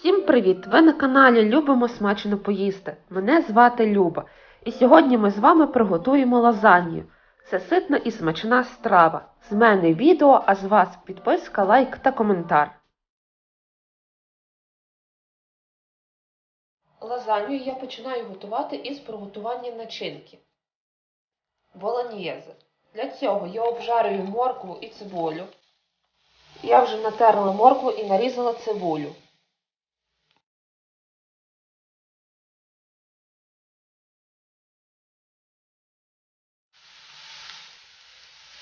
Всім привіт! Ви на каналі Любимо смачно поїсти. Мене звати Люба. І сьогодні ми з вами приготуємо лазанью. Це ситна і смачна страва. З мене відео, а з вас підписка, лайк та коментар. Лазанью я починаю готувати із приготування начинки. Болоньєзе. Для цього я обжарюю моркву і цибулю. Я вже натерла моркву і нарізала цибулю.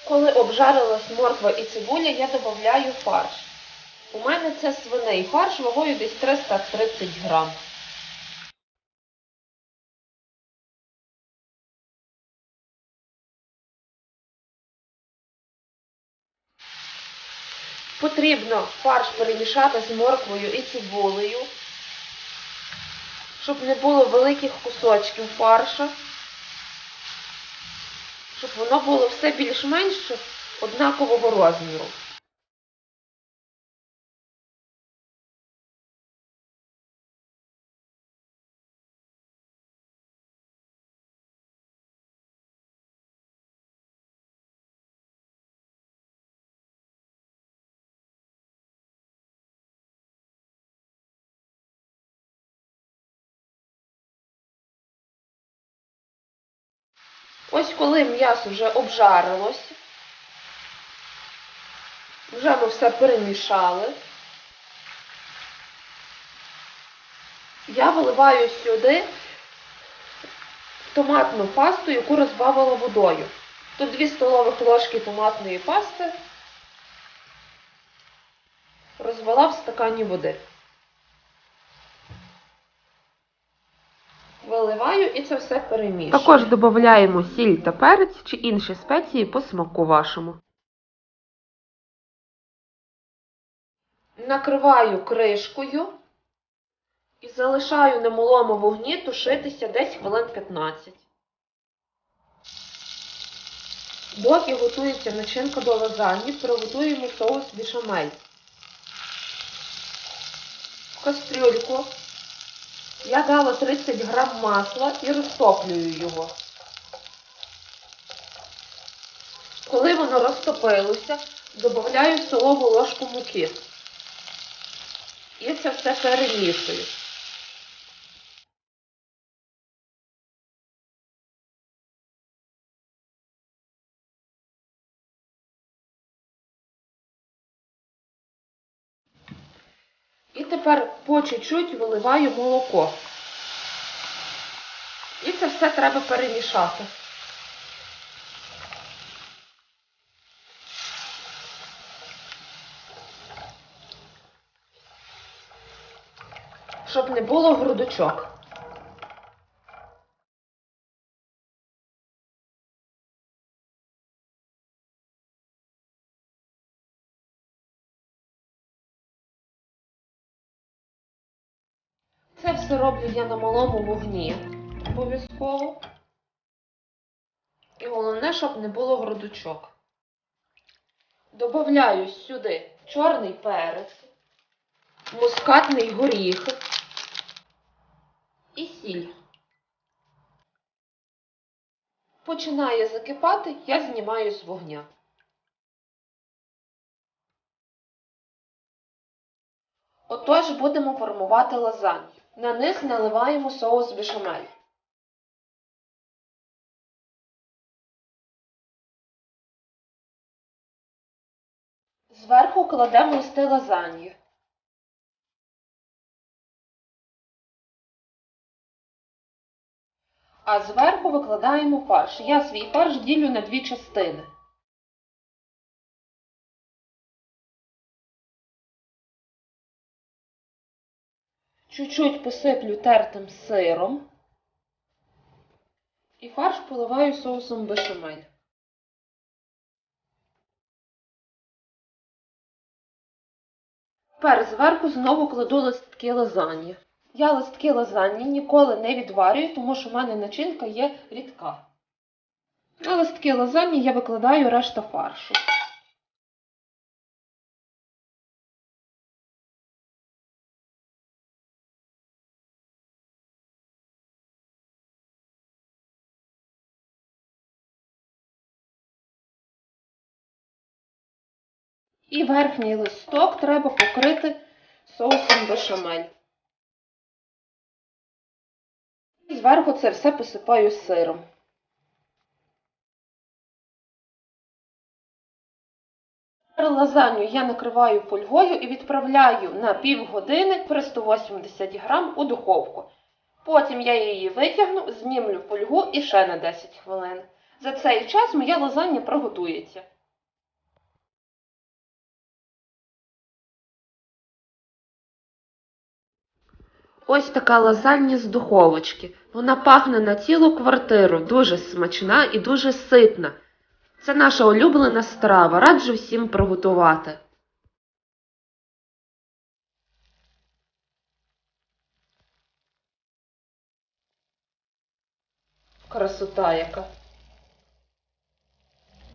Коли обжарилась морква і цибуля, я додаю фарш. У мене це свиний фарш вагою десь 330 грам. Потрібно фарш перемішати з морквою і цибулею, щоб не було великих кусочків фаршу, щоб воно було все більш-менш однакового розміру. Ось коли м'ясо вже обжарилось, вже ми все перемішали, я виливаю сюди томатну пасту, яку розбавила водою. Тут 2 столових ложки томатної пасти розвела в стакані води. Виливаю і це все перемішую. Також додаємо сіль та перець чи інші спеції по смаку вашому. Накриваю кришкою і залишаю на малому вогні тушитися десь хвилин 15. Доки готується начинка до лазаньї, приготуємо соус бішамель. В кастрюльку я дала 30 грам масла і розтоплюю його. Коли воно розтопилося, додаю столову ложку муки. І це все перемішую. І тепер по чуть-чуть виливаю молоко. І це все треба перемішати. Щоб не було грудочок. Все роблю я на малому вогні обов'язково. І головне, щоб не було грудочок. Добавляю сюди чорний перець, мускатний горіх і сіль. Починає закипати, я знімаю з вогня. Отож будемо формувати лазанью. На них наливаємо соус бешамель. Зверху кладемо листи лазаньї. А зверху викладаємо фарш. Я свій фарш ділю на дві частини. Чуть-чуть посиплю тертим сиром і фарш поливаю соусом бешамель. Тепер зверху знову кладу листки лазаньї. Я листки лазаньї ніколи не відварюю, тому що в мене начинка є рідка. На листки лазаньї я викладаю решта фаршу. І верхній листок треба покрити соусом бешамель. І зверху це все посипаю сиром. Лазанью я накриваю фольгою і відправляю на півгодини при 180 грам у духовку. Потім я її витягну, знімлю фольгу і ще на 10 хвилин. За цей час моя лазанья приготується. Ось така лазанья з духовочки. Вона пахне на цілу квартиру, дуже смачна і дуже ситна. Це наша улюблена страва. Раджу всім приготувати. Красота яка.